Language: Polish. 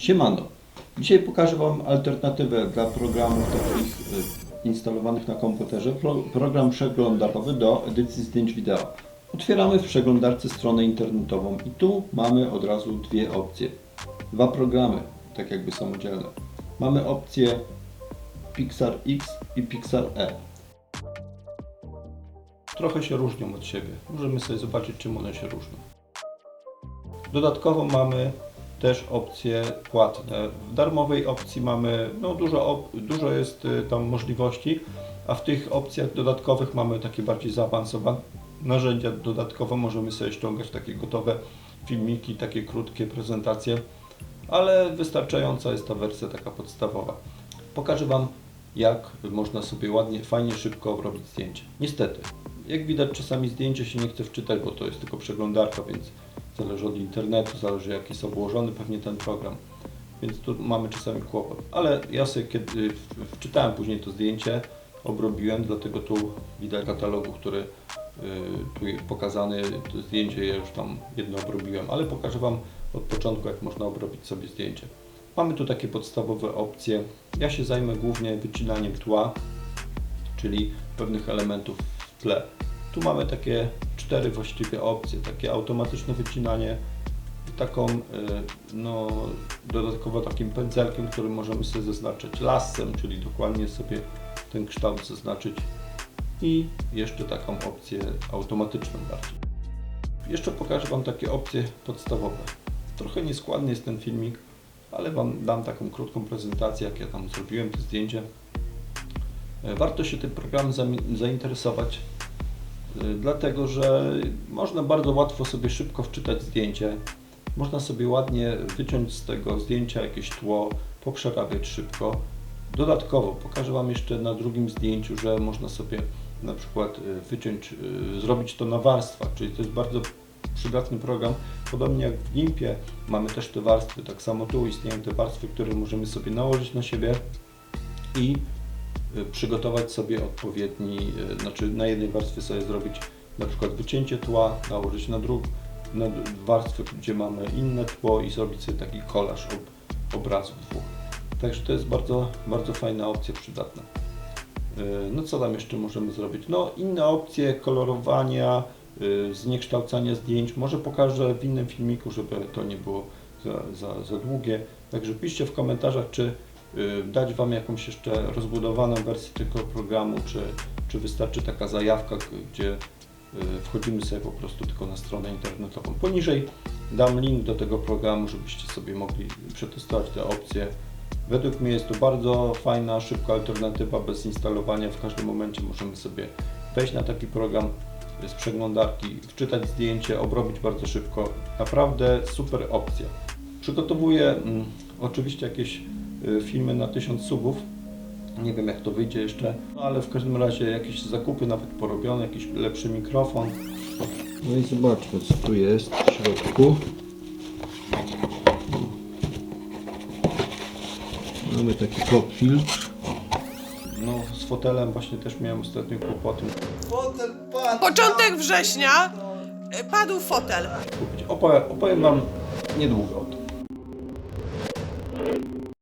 Siemano. Dzisiaj pokażę Wam alternatywę dla programów takich y, instalowanych na komputerze. Pro, program przeglądarkowy do edycji zdjęć wideo. Otwieramy w przeglądarce stronę internetową i tu mamy od razu dwie opcje. Dwa programy, tak jakby samodzielne. Mamy opcję Pixar X i Pixar E. Trochę się różnią od siebie. Możemy sobie zobaczyć, czym one się różnią. Dodatkowo mamy też opcje płatne. W darmowej opcji mamy, no dużo, dużo jest y, tam możliwości, a w tych opcjach dodatkowych mamy takie bardziej zaawansowane narzędzia. Dodatkowo możemy sobie ściągać takie gotowe filmiki, takie krótkie prezentacje, ale wystarczająca jest ta wersja taka podstawowa. Pokażę Wam, jak można sobie ładnie, fajnie, szybko robić zdjęcie. Niestety, jak widać, czasami zdjęcie się nie chce wczytać, bo to jest tylko przeglądarka, więc zależy od internetu, zależy jak jest obłożony pewnie ten program. Więc tu mamy czasami kłopot. Ale ja sobie kiedy wczytałem później to zdjęcie, obrobiłem, dlatego tu widać katalogu, który y, tu jest pokazany, to zdjęcie ja już tam jedno obrobiłem, ale pokażę Wam od początku, jak można obrobić sobie zdjęcie. Mamy tu takie podstawowe opcje. Ja się zajmę głównie wycinaniem tła, czyli pewnych elementów w tle. Tu mamy takie cztery właściwie opcje, takie automatyczne wycinanie, taką y, no, dodatkowo takim pędzelkiem, którym możemy sobie zaznaczyć lasem, czyli dokładnie sobie ten kształt zaznaczyć i jeszcze taką opcję automatyczną bardziej. Jeszcze pokażę Wam takie opcje podstawowe. Trochę nieskładny jest ten filmik, ale Wam dam taką krótką prezentację, jak ja tam zrobiłem to zdjęcie. E, Warto się tym programem zainteresować, dlatego że można bardzo łatwo sobie szybko wczytać zdjęcie. Można sobie ładnie wyciąć z tego zdjęcia jakieś tło, poprzerabiać szybko. Dodatkowo pokażę Wam jeszcze na drugim zdjęciu, że można sobie na przykład y, wyciąć, y, zrobić to na warstwach, czyli to jest bardzo przydatny program. Podobnie jak w Gimpie mamy też te warstwy, tak samo tu istnieją te warstwy, które możemy sobie nałożyć na siebie i y, przygotować sobie odpowiedni, y, znaczy na jednej warstwie sobie zrobić na przykład wycięcie tła, nałożyć na drugą, na warstwę, gdzie mamy inne tło i zrobić sobie taki kolaż ob, obrazów dwóch. Także to jest bardzo, bardzo fajna opcja, przydatna. Y, No co tam jeszcze możemy zrobić? No inne opcje kolorowania, y, zniekształcania zdjęć. Może pokażę w innym filmiku, żeby to nie było za, za, za długie. Także piszcie w komentarzach, czy y, dać Wam jakąś jeszcze rozbudowaną wersję tego programu, czy, czy wystarczy taka zajawka, gdzie y, wchodzimy sobie po prostu tylko na stronę internetową. Poniżej dam link do tego programu, żebyście sobie mogli przetestować te opcje. Według mnie jest to bardzo fajna, szybka alternatywa bez instalowania. W każdym momencie możemy sobie wejść na taki program z przeglądarki, wczytać zdjęcie, obrobić bardzo szybko. Naprawdę super opcja. Przygotowuję mm, oczywiście jakieś y, filmy na 1000 subów. Nie wiem jak to wyjdzie jeszcze, no, ale w każdym razie jakieś zakupy nawet porobione, jakiś lepszy mikrofon. No i zobaczmy co tu jest w środku. Mamy taki pop filtr. No z fotelem właśnie też miałem ostatnio kłopoty. Początek września y, padł fotel. Opowiem, opowiem Wam niedługo o tym.